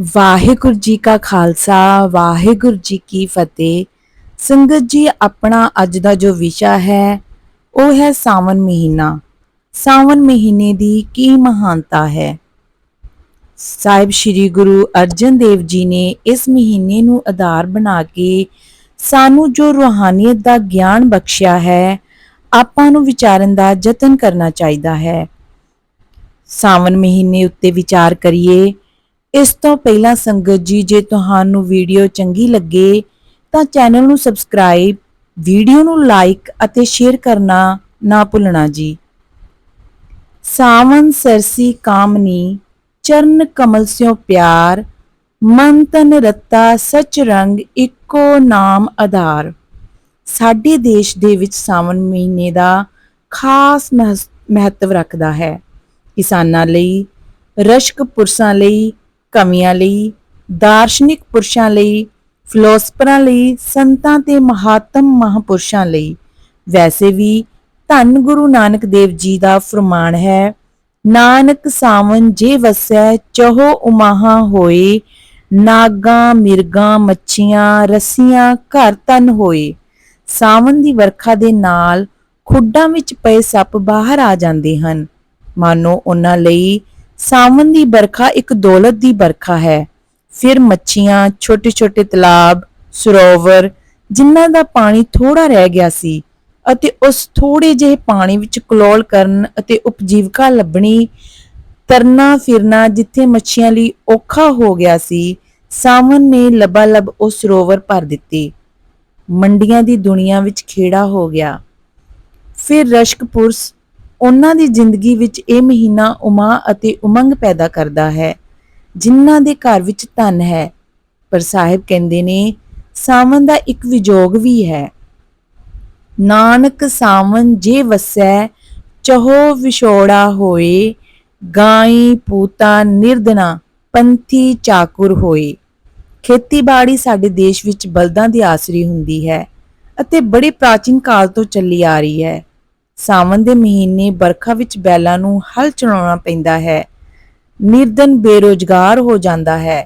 ਵਾਹਿਗੁਰੂ ਜੀ ਕਾ ਖਾਲਸਾ, ਵਾਹਿਗੁਰੂ ਜੀ ਕੀ ਫਤਿਹ। ਸੰਗਤ ਜੀ, ਆਪਣਾ ਅੱਜ ਦਾ ਜੋ ਵਿਸ਼ਾ ਹੈ, ਉਹ ਹੈ ਸਾਵਨ ਮਹੀਨਾ। ਸਾਵਨ ਮਹੀਨੇ ਦੀ ਕੀ ਮਹਾਨਤਾ ਹੈ? ਸਾਹਿਬ ਸ੍ਰੀ ਗੁਰੂ ਅਰਜਨ ਦੇਵ ਜੀ ਨੇ ਇਸ ਮਹੀਨੇ ਨੂੰ ਆਧਾਰ ਬਣਾ ਕੇ ਸਾਨੂੰ ਜੋ ਰੂਹਾਨੀਅਤ ਦਾ ਗਿਆਨ ਬਖਸ਼ਿਆ ਹੈ, ਆਪਾਂ ਨੂੰ ਵਿਚਾਰਨ ਦਾ ਯਤਨ ਕਰਨਾ ਚਾਹੀਦਾ ਹੈ। ਸਾਵਨ ਮਹੀਨੇ ਉੱਤੇ ਵਿਚਾਰ ਕਰੀਏ ਇਸ ਤੋਂ ਪਹਿਲਾਂ ਸੰਗਤ ਜੀ, ਜੇ ਤੁਹਾਨੂੰ ਵੀਡੀਓ ਚੰਗੀ ਲੱਗੇ, ਤਾਂ ਚੈਨਲ ਨੂੰ ਸਬਸਕ੍ਰਾਈਬ ਵੀਡੀਓ ਨੂੰ ਲਾਈਕ ਅਤੇ ਸ਼ੇਅਰ ਕਰਨਾ ਨਾ ਭੁੱਲਣਾ ਜੀ। ਸਾਵਨ ਸਰਸੀ ਕਾਮਨੀ, ਚਰਨ ਕਮਲ ਸਿਓ ਪਿਆਰ ਮਨ ਤਨ ਰਤਾ ਸਚ ਰੰਗ ਇੱਕੋ ਨਾਮ ਆਧਾਰ। ਸਾਡੇ ਦੇਸ਼ ਦੇ ਵਿੱਚ ਸਾਵਨ ਮਹੀਨੇ ਦਾ ਖਾਸ ਮਹਸ- ਮਹੱਤਵ ਰੱਖਦਾ ਹੈ। ਕਿਸਾਨਾਂ ਲਈ, ਰਸ਼ਕ ਪੁਰਸ਼ਾਂ ਲਈ ਕਮੀਆਂ ਲਈ, ਦਾਰਸ਼ਨਿਕ ਪੁਰਸ਼ਾਂ ਲਈ, ਫਿਲਾਸਫਰਾਂ ਲਈ, ਸੰਤਾਂ ਤੇ ਮਹਾਤਮ ਮਹਾਪੁਰਸ਼ਾਂ ਲਈ। ਵੈਸੇ ਵੀ ਧੰਨ ਗੁਰੂ ਨਾਨਕ ਦੇਵ ਜੀ ਦਾ ਫਰਮਾਨ ਹੈ, ਨਾਨਕ ਸਾਵਨ ਜੇ ਵਸੈ, ਚਹੋ ਉਮਾਹਾ ਹੋਏ, ਨਾਗਾਂ, ਮਿਰਗਾਂ, ਮੱਛੀਆਂ, ਰਸੀਆਂ, ਘਰ ਤਨ ਹੋਏ। ਸਾਵਨ ਦੀ ਵਰਖਾ ਦੇ ਨਾਲ ਖੁੱਡਾਂ ਵਿੱਚ ਪਏ ਸੱਪ ਬਾਹਰ ਆ ਜਾਂਦੇ ਹਨ। ਮਾਨੋ ਉਹਨਾਂ ਲਈ ਸਾਵਨ ਦੀ ਬਰਖਾ ਇੱਕ ਦੌਲਤ ਦੀ ਬਰਖਾ ਹੈ। ਫਿਰ ਮੱਛੀਆਂ, ਛੋਟੇ-ਛੋਟੇ ਤਲਾਬ, ਸਰੋਵਰ, ਜਿਨ੍ਹਾਂ ਦਾ ਪਾਣੀ ਥੋੜਾ ਰਹਿ ਗਿਆ ਸੀ ਅਤੇ ਉਸ ਥੋੜੇ ਜਿਹੇ ਪਾਣੀ ਵਿੱਚ ਕਲੋਲ ਕਰਨ ਅਤੇ ਉਪਜੀਵਕਾ ਲੱਭਣੀ, ਤਰਨਾ ਫਿਰਨਾ ਜਿੱਥੇ ਮੱਛੀਆਂ ਲਈ ਔਖਾ ਹੋ ਗਿਆ ਸੀ ਸਾਵਨ ਨੇ ਲਬਾਲਬ ਉਹ ਸਰੋਵਰ ਭਰ ਦਿੱਤੀ। ਮੰਡੀਆਂ ਦੀ ਦੁਨੀਆ ਵਿੱਚ ਖੇੜਾ ਹੋ ਗਿਆ। ਫਿਰ ਰਸ਼ਕਪੁਰਸ ਉਹਨਾਂ ਦੀ ਜ਼ਿੰਦਗੀ ਵਿੱਚ ਇਹ ਮਹੀਨਾ ਉਮਾ ਅਤੇ ਉਮੰਗ ਪੈਦਾ ਕਰਦਾ ਹੈ। ਜਿਨ੍ਹਾਂ ਦੇ ਘਰ ਵਿੱਚ ਧਨ ਹੈ, ਪਰ ਸਾਹਿਬ ਕਹਿੰਦੇ ਨੇ ਸਾਵਨ ਦਾ ਇੱਕ ਵਿਜੋਗ ਵੀ ਹੈ। ਨਾਨਕ ਸਾਵਨ ਜੇ ਵਸੈ, ਚਹੋ ਵਿਛੋੜਾ ਹੋਏ, ਗਾਈ ਪੂਤਾ ਨਿਰਦਨਾ ਪੰਥੀ ਚਾਕੁਰ ਹੋਏ। ਖੇਤੀਬਾੜੀ ਸਾਡੇ ਦੇਸ਼ ਵਿੱਚ ਬਲਦਾਂ ਦੀ ਆਸਰੀ ਹੁੰਦੀ ਹੈ ਅਤੇ ਬੜੇ ਪ੍ਰਾਚੀਨ ਕਾਲ ਤੋਂ ਚੱਲੀ ਆ ਰਹੀ ਹੈ। ਸਾਵਨ ਦੇ ਮਹੀਨੇ ਬਰਖਾ ਵਿੱਚ ਬੈਲਾਂ ਨੂੰ ਹਲ ਚਲਾਉਣਾ ਪੈਂਦਾ ਹੈ। ਨਿਰਧਨ ਬੇਰੋਜ਼ਗਾਰ ਹੋ ਜਾਂਦਾ ਹੈ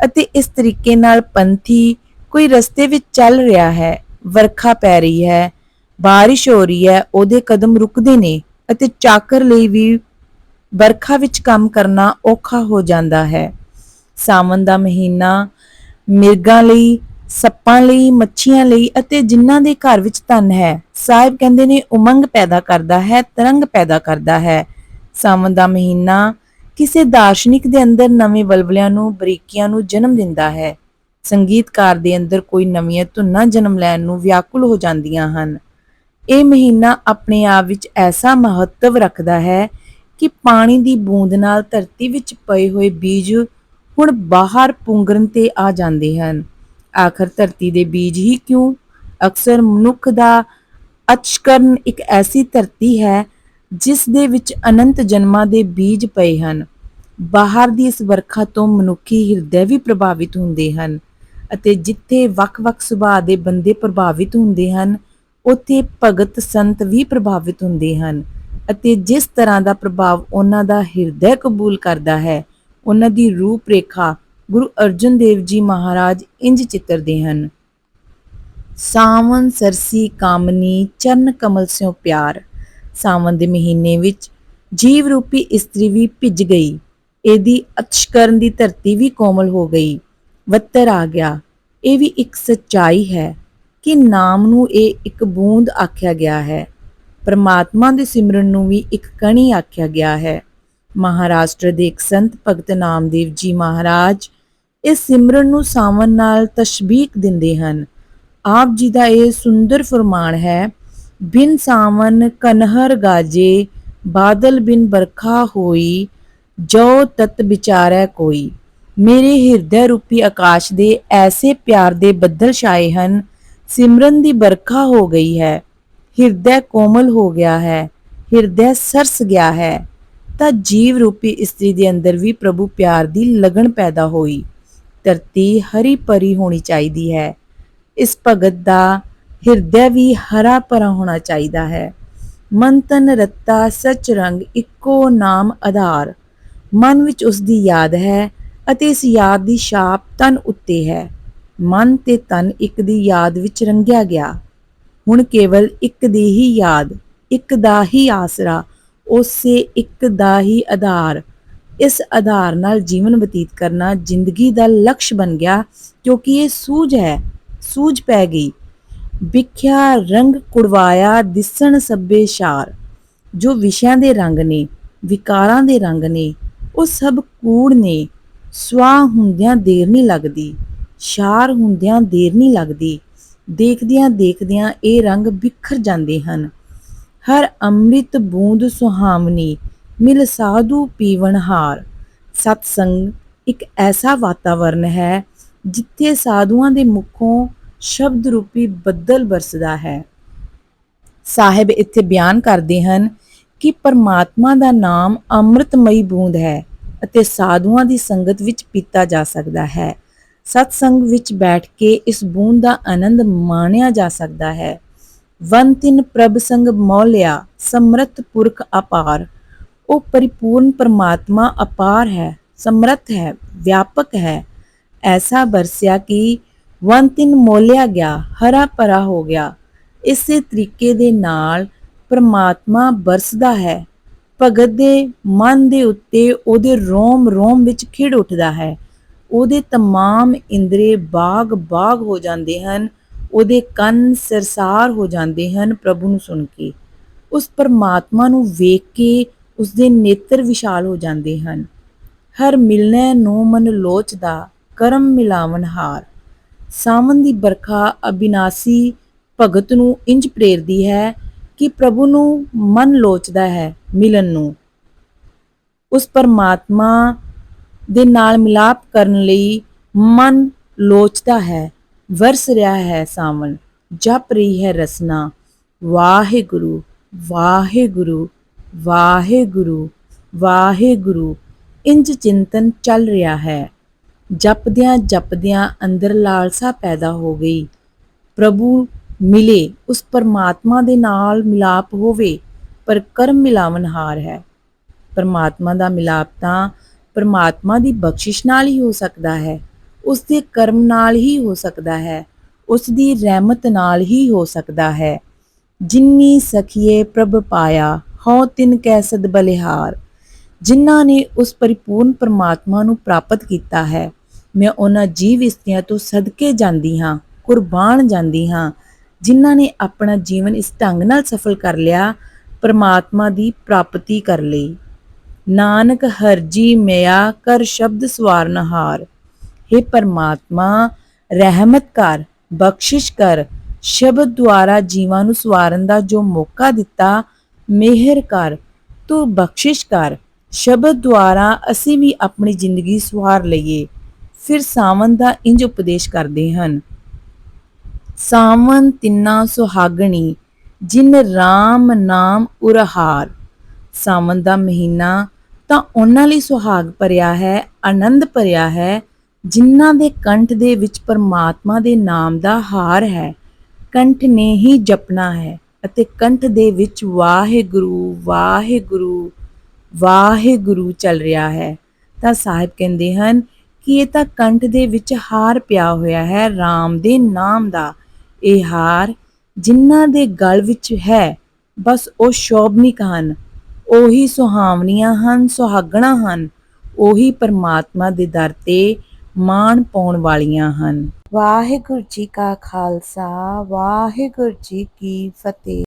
ਅਤੇ ਇਸ ਤਰੀਕੇ ਨਾਲ ਪੰਥੀ ਕੋਈ ਰਸਤੇ ਵਿੱਚ ਚੱਲ ਰਿਹਾ ਹੈ। ਵਰਖਾ ਪੈ ਰਹੀ ਹੈ, ਬਾਰਿਸ਼ ਹੋ ਰਹੀ ਹੈ, ਉਹਦੇ ਕਦਮ ਰੁਕਦੇ ਨੇ ਅਤੇ ਚਾਕਰ ਲਈ ਵੀ ਵਰਖਾ ਵਿੱਚ ਕੰਮ ਕਰਨਾ ਔਖਾ ਹੋ ਜਾਂਦਾ ਹੈ। ਸਾਵਨ ਦਾ ਮਹੀਨਾ ਮਿਰਗਾਂ ਲਈ ਸੱਪਾਂ ਲਈ, ਮੱਛੀਆਂ ਲਈ ਅਤੇ ਜਿਨ੍ਹਾਂ ਦੇ ਘਰ ਵਿੱਚ ਧਨ ਹੈ। ਸਾਹਿਬ ਕਹਿੰਦੇ ਨੇ, ਉਮੰਗ ਪੈਦਾ ਕਰਦਾ ਹੈ, ਤਰੰਗ ਪੈਦਾ ਕਰਦਾ ਹੈ। ਸਾਵਨ ਦਾ ਮਹੀਨਾ ਕਿਸੇ ਦਾਰਸ਼ਨਿਕ ਦੇ ਅੰਦਰ ਨਵੇਂ ਬਲਬਲਿਆਂ ਨੂੰ, ਬਰੀਕੀਆਂ ਨੂੰ ਜਨਮ ਦਿੰਦਾ ਹੈ। ਸੰਗੀਤਕਾਰ ਦੇ ਅੰਦਰ ਕੋਈ ਨਵੀਆਂ ਧੁਨਾਂ ਜਨਮ ਲੈਣ ਨੂੰ ਵਿਆਕੁਲ ਹੋ ਜਾਂਦੀਆਂ ਹਨ। ਇਹ ਮਹੀਨਾ ਆਪਣੇ ਆਪ ਵਿੱਚ ਐਸਾ ਮਹੱਤਵ ਰੱਖਦਾ ਹੈ ਕਿ ਪਾਣੀ ਦੀ ਬੂੰਦ ਨਾਲ ਧਰਤੀ ਵਿੱਚ ਪਏ ਹੋਏ ਬੀਜ ਹੁਣ ਬਾਹਰ ਪੁੰਗਰਨ ਤੇ ਆ ਜਾਂਦੇ ਹਨ। ਆਖਰ ਧਰਤੀ ਦੇ ਬੀਜ ਹੀ ਕਿਉਂ? ਅਕਸਰ ਮਨੁੱਖ ਦਾ ਅਚਕਰਨ ਇੱਕ ਐਸੀ ਧਰਤੀ ਹੈ ਜਿਸ ਦੇ ਵਿੱਚ ਅਨੰਤ ਜਨਮਾਂ ਦੇ ਬੀਜ ਪਏ ਹਨ। ਬਾਹਰ ਦੀ ਇਸ ਵਰਖਾ ਤੋਂ ਮਨੁੱਖੀ ਹਿਰਦੇ ਵੀ ਪ੍ਰਭਾਵਿਤ ਹੁੰਦੇ ਹਨ ਅਤੇ ਜਿੱਥੇ ਵੱਖ-ਵੱਖ ਸੁਭਾਅ ਦੇ ਬੰਦੇ ਪ੍ਰਭਾਵਿਤ ਹੁੰਦੇ ਹਨ, ਉੱਥੇ ਭਗਤ ਸੰਤ ਵੀ ਪ੍ਰਭਾਵਿਤ ਹੁੰਦੇ ਹਨ ਅਤੇ ਜਿਸ ਤਰ੍ਹਾਂ ਦਾ ਪ੍ਰਭਾਵ ਉਹਨਾਂ ਦਾ ਹਿਰਦੇ ਕਬੂਲ ਕਰਦਾ ਹੈ, ਉਹਨਾਂ ਦੀ ਰੂਪ ਰੇਖਾ ਗੁਰੂ ਅਰਜਨ ਦੇਵ ਜੀ ਮਹਾਰਾਜ ਇੰਜ ਚਿੱਤਰਦੇ ਹਨ, ਸਾਵਨ ਸਰਸੀ ਕਾਮਨੀ ਚਰਨ ਕਮਲ ਸਿਓ ਪਿਆਰ, ਸਾਵਨ ਦੇ ਮਹੀਨੇ ਵਿੱਚ ਜੀਵ ਰੂਪੀ ਇਸਤਰੀ ਵੀ ਭਿੱਜ ਗਈ, ਇਹਦੀ ਅਤਸ਼ਕਰਨ ਦੀ ਧਰਤੀ ਵੀ ਕੋਮਲ ਹੋ ਗਈ, ਵੱਤਰ ਆ ਗਿਆ, ਇਹ ਵੀ ਇੱਕ ਸੱਚਾਈ ਹੈ ਕਿ ਨਾਮ ਨੂੰ ਇਹ ਇੱਕ ਬੂੰਦ ਆਖਿਆ ਗਿਆ ਹੈ, ਪਰਮਾਤਮਾ ਦੇ ਸਿਮਰਨ ਨੂੰ ਵੀ ਇੱਕ ਕਣੀ ਆਖਿਆ ਗਿਆ ਹੈ। ਮਹਾਰਾਸ਼ਟਰ ਦੇ ਇੱਕ ਸੰਤ ਭਗਤ ਨਾਮਦੇਵ ਜੀ ਮਹਾਰਾਜ ਇਸ ਸਿਮਰਨ ਨੂੰ ਸਾਵਨ ਨਾਲ ਤਸ਼ਬੀਕ ਦਿੰਦੇ ਹਨ। ਆਪ ਜੀ ਦਾ ਇਹ ਸੁੰਦਰ ਫਰਮਾਨ ਹੈ, ਬਿਨ ਸਾਵਨ ਕਨਹਰ ਗਾਜੇ, ਬਾਦਲ ਬਿਨ ਬਰਖਾ ਹੋਈ, ਜੋ ਤਤ ਵਿਚਾਰੈ ਕੋਈ। ਮੇਰੇ ਹਿਰਦੇ ਰੂਪੀ ਆਕਾਸ਼ ਦੇ ਐਸੇ ਪਿਆਰ ਦੇ ਬੱਦਲ ਛਾਏ ਹਨ, ਸਿਮਰਨ ਦੀ ਬਰਖਾ ਹੋ ਗਈ ਹੈ। ਹਿਰਦੇ ਕੋਮਲ ਹੋ ਗਿਆ ਹੈ, ਹਿਰਦੇ ਸਰਸ ਗਿਆ ਹੈ। ਤਾਂ ਜੀਵ ਰੂਪੀ ਇਸਤਰੀ ਦੇ ਅੰਦਰ ਵੀ ਪ੍ਰਭੂ ਪਿਆਰ ਦੀ ਲਗਨ ਪੈਦਾ ਹੋਈ। ਧਰਤੀ ਹਰੀ ਭਰੀ ਹੋਣੀ ਚਾਹੀਦੀ ਹੈ। ਇਸ ਭਗਤ ਦਾ ਹਿਰਦੈ ਵੀ ਹਰਾ ਭਰਾ ਹੋਣਾ ਚਾਹੀਦਾ ਹੈ। ਮਨ ਤਨ ਰੱਤਾ ਸਚ ਰੰਗ ਇੱਕੋ ਨਾਮ ਆਧਾਰ। ਮਨ ਵਿੱਚ ਉਸ ਦੀ ਯਾਦ ਹੈ ਅਤੇ ਇਸ ਯਾਦ ਦੀ ਛਾਪ ਤਨ ਉੱਤੇ ਹੈ। ਮਨ ਤੇ ਤਨ ਇੱਕ ਦੀ ਯਾਦ ਵਿੱਚ ਰੰਗਿਆ ਗਿਆ। ਹੁਣ ਕੇਵਲ ਇੱਕ ਦੀ ਹੀ ਯਾਦ, ਇੱਕ ਦਾ ਹੀ ਆਸਰਾ ਉਸੇ ਇੱਕ ਦਾ ਹੀ ਆਧਾਰ। ਇਸ ਆਧਾਰ ਨਾਲ ਜੀਵਨ ਬਤੀਤ ਕਰਨਾ ਜ਼ਿੰਦਗੀ ਦਾ ਲਕਸ਼ ਬਣ ਗਿਆ, ਕਿਉਂਕਿ ਇਹ ਸੂਝ ਹੈ, ਸੂਝ ਪੈ ਗਈ। ਵਿਖਿਆ ਰੰਗ ਕੁੜਵਾਇਆ ਦਿਸਣ ਸੱਬੇ ਸ਼ਾਰ। ਜੋ ਵਿਸ਼ਿਆਂ ਦੇ ਰੰਗ ਨੇ, ਵਿਕਾਰਾਂ ਦੇ ਰੰਗ ਨੇ, ਉਹ ਸਭ ਕੂੜ ਨੇ। ਸਵਾਹ ਹੁੰਦਿਆਂ ਦੇਰ ਨਹੀਂ ਲੱਗਦੀ, ਸ਼ਾਰ ਹੁੰਦਿਆਂ ਦੇਰ ਨਹੀਂ ਲੱਗਦੀ। ਦੇਖਦਿਆਂ ਦੇਖਦਿਆਂ ਇਹ ਰੰਗ ਬਿਖਰ ਜਾਂਦੇ ਹਨ। ਹਰ ਅੰਮ੍ਰਿਤ ਬੂੰਦ ਸੁਹਾਵਣੀ, ਮਿਲ ਸਾਧੂ ਪੀਵਨ ਹਾਰ। ਸਤਸੰਗ ਇੱਕ ਐਸਾ ਵਾਤਾਵਰਨ ਹੈ ਜਿੱਥੇ ਸਾਧੂਆਂ ਦੇ ਮੁਖੋਂ ਸ਼ਬਦ ਰੂਪੀ ਬੱਦਲ ਬਰਸਦਾ ਹੈ। ਸਾਹਿਬ ਇੱਥੇ ਬਿਆਨ ਕਰਦੇ ਹਨ ਕਿ ਪਰਮਾਤਮਾ ਦਾ ਨਾਮ ਅੰਮ੍ਰਿਤਮਈ ਬੂੰਦ ਹੈ ਅਤੇ ਸਾਧੂਆਂ ਦੀ ਸੰਗਤ ਵਿੱਚ ਪੀਤਾ ਜਾ ਸਕਦਾ ਹੈ। ਸਤਸੰਗ ਵਿੱਚ ਬੈਠ ਕੇ ਇਸ ਬੂੰਦ ਦਾ ਆਨੰਦ ਮਾਣਿਆ ਜਾ ਸਕਦਾ ਹੈ। ਵਨ ਤਿਨ ਪ੍ਰਭ ਸੰਗ ਮੌਲਿਆ ਸਮਰਥ ਪੁਰਖ ਅਪਾਰ ਉਹ ਪਰਿਪੂਰਨ ਪਰਮਾਤਮਾ ਅਪਾਰ ਹੈ ਸਮਰਥ ਹੈ ਵਿਆਪਕ ਹੈ ਐਸਾ ਬਰਸਿਆ ਕਿ ਵਨ ਤਿਨ ਮੋਲਿਆ ਗਿਆ ਹਰਾ ਭਰਾ ਹੋ ਗਿਆ ਇਸੇ ਤਰੀਕੇ ਦੇ ਨਾਲ ਪਰਮਾਤਮਾ ਬਰਸਦਾ ਹੈ ਭਗਤ ਦੇ ਮਨ ਦੇ ਉੱਤੇ ਉਹਦੇ ਰੋਮ ਰੋਮ ਵਿੱਚ ਖਿੜ ਉੱਠਦਾ ਹੈ ਉਹਦੇ तमाम ਇੰਦਰੀ ਬਾਗ ਬਾਗ ਹੋ ਜਾਂਦੇ ਹਨ ਉਹਦੇ ਕੰਨ ਸਰਸਾਰ ਹੋ ਜਾਂਦੇ ਹਨ ਪ੍ਰਭੂ ਨੂੰ ਸੁਣ ਕੇ। ਉਸ ਪਰਮਾਤਮਾ ਨੂੰ ਵੇਖ ਕੇ ਉਸਦੇ ਨੇਤਰ ਵਿਸ਼ਾਲ ਹੋ ਜਾਂਦੇ ਹਨ। ਹਰ ਮਿਲਨੇ ਨੂੰ ਮਨ ਲੋਚਦਾ ਕਰਮ ਮਿਲਾਵਨ ਹਾਰ। ਸਾਵਨ ਦੀ ਬਰਖਾ ਅਬਿਨਾਸੀ ਭਗਤ ਨੂੰ ਇੰਜ ਪ੍ਰੇਰਦੀ ਹੈ ਕਿ ਪ੍ਰਭੂ ਨੂੰ ਮਨ ਲੋਚਦਾ ਹੈ ਮਿਲਨ ਨੂੰ। ਉਸ ਪਰਮਾਤਮਾ ਦੇ ਨਾਲ ਮਿਲਾਪ ਕਰਨ ਲਈ ਮਨ ਲੋਚਦਾ ਹੈ। ਵਰਸ ਰਿਹਾ ਹੈ ਸਾਵਣ, ਜਪ ਰਹੀ ਹੈ ਰਸਨਾ। ਵਾਹਿਗੁਰੂ ਵਾਹਿਗੁਰੂ ਵਾਹਿਗੁਰੂ ਵਾਹਿਗੁਰੂ, ਇੰਜ ਚਿੰਤਨ ਚੱਲ ਰਿਹਾ ਹੈ। ਜਪਦਿਆਂ ਜਪਦਿਆਂ ਅੰਦਰ ਲਾਲਸਾ ਪੈਦਾ ਹੋ ਗਈ। ਪ੍ਰਭੂ ਮਿਲੇ, ਉਸ ਪਰਮਾਤਮਾ ਦੇ ਨਾਲ ਮਿਲਾਪ ਹੋਵੇ, ਪਰ ਕਰਮ ਮਿਲਾਵਨਹਾਰ ਹੈ। ਪਰਮਾਤਮਾ ਦਾ ਮਿਲਾਪ ਤਾਂ ਪਰਮਾਤਮਾ ਦੀ ਬਖਸ਼ਿਸ਼ ਨਾਲ ਹੀ ਹੋ ਸਕਦਾ ਹੈ। ਉਸ ਦੇ ਕਰਮ ਨਾਲ ਹੀ ਹੋ ਸਕਦਾ ਹੈ ਉਸ ਦੀ ਰਹਿਮਤ ਨਾਲ ਹੀ ਹੋ ਸਕਦਾ ਹੈ। ਜਿਨਨੀ ਸਖੀਏ ਪ੍ਰਭ ਪਾਇਆ, ਹਉ ਤਿਨ ਕੈ ਸਦ ਬਲਿਹਾਰ। ਜਿਨ੍ਹਾਂ ਨੇ ਉਸ ਪਰਿਪੂਰਨ ਪਰਮਾਤਮਾ ਨੂੰ ਪ੍ਰਾਪਤ ਕੀਤਾ ਹੈ, ਮੈਂ ਉਹਨਾਂ ਜੀਵ ਇਸਤਰੀਆਂ ਤੋਂ ਸਦਕੇ ਜਾਂਦੀ ਹਾਂ, ਕੁਰਬਾਨ ਜਾਂਦੀ ਹਾਂ। ਜਿਨ੍ਹਾਂ ਨੇ ਆਪਣਾ ਜੀਵਨ ਇਸ ਢੰਗ ਨਾਲ ਸਫਲ ਕਰ ਲਿਆ, ਪਰਮਾਤਮਾ ਦੀ ਪ੍ਰਾਪਤੀ ਕਰ ਲਈ। ਨਾਨਕ ਹਰਜੀ ਮਿਆ, ਕਰ ਸ਼ਬਦ ਸਵਾਰਨਹਾਰ हे ਪਰਮਾਤਮਾ ਰਹਿਮਤ ਕਰ ਬਖਸ਼ਿਸ਼ ਕਰ ਸ਼ਬਦ ਦੁਆਰਾ ਜੀਵਾਂ ਨੂੰ ਸਵਾਰਨ ਦਾ ਜੋ ਮੌਕਾ ਦਿੱਤਾ ਮਿਹਰ ਕਰ ਤੂੰ ਬਖਸ਼ਿਸ਼ ਕਰ ਸ਼ਬਦ ਦੁਆਰਾ ਅਸੀਂ ਵੀ ਆਪਣੀ ਜ਼ਿੰਦਗੀ ਸਵਾਰ ਲਈਏ ਫਿਰ ਸਾਵਨ ਦਾ ਇੰਜ ਉਪਦੇਸ਼ ਕਰਦੇ ਹਨ ਸਾਵਨ ਤਿੰਨਾ ਸੁਹਾਗਣੀ ਜਿਨ RAM ਨਾਮ ਉਰਹਾਰ ਸਾਵਨ ਦਾ ਮਹੀਨਾ ਤਾਂ ਉਹਨਾਂ ਲਈ ਸੁਹਾਗ ਭਰਿਆ ਹੈ ਆਨੰਦ ਭਰਿਆ ਹੈ ਜਿਨ੍ਹਾਂ ਦੇ ਕੰਠ ਦੇ ਵਿੱਚ ਪਰਮਾਤਮਾ ਦੇ ਨਾਮ ਦਾ ਹਾਰ ਹੈ, ਕੰਠ ਨੇ ਹੀ ਜਪਣਾ ਹੈ ਅਤੇ ਕੰਠ ਦੇ ਵਿੱਚ ਵਾਹਿਗੁਰੂ ਵਾਹਿਗੁਰੂ ਵਾਹਿਗੁਰੂ ਚੱਲ ਰਿਹਾ ਹੈ। ਤਾਂ ਸਾਹਿਬ ਕਹਿੰਦੇ ਹਨ ਕਿ ਇਹ ਤਾਂ ਕੰਠ ਦੇ ਵਿੱਚ ਹਾਰ ਪਿਆ ਹੋਇਆ ਹੈ RAM ਦੇ ਨਾਮ ਦਾ ਇਹ ਹਾਰ ਜਿਨ੍ਹਾਂ ਦੇ ਗਲ ਵਿੱਚ ਹੈ, ਬਸ ਉਹ ਸ਼ੋਭਨਿਕ ਹਨ। ਉਹੀ ਸੁਹਾਵਣੀਆਂ ਹਨ, ਸੁਹਾਗਣਾ ਹਨ, ਉਹੀ ਪਰਮਾਤਮਾ ਦੇ ਦਰ ਤੇ ਮਾਣ ਪਾਉਣ ਵਾਲੀਆਂ ਹਨ। ਵਾਹਿਗੁਰੂ ਜੀ ਕਾ ਖਾਲਸਾ ਵਾਹਿਗੁਰੂ ਜੀ ਕੀ ਫਤਿਹ।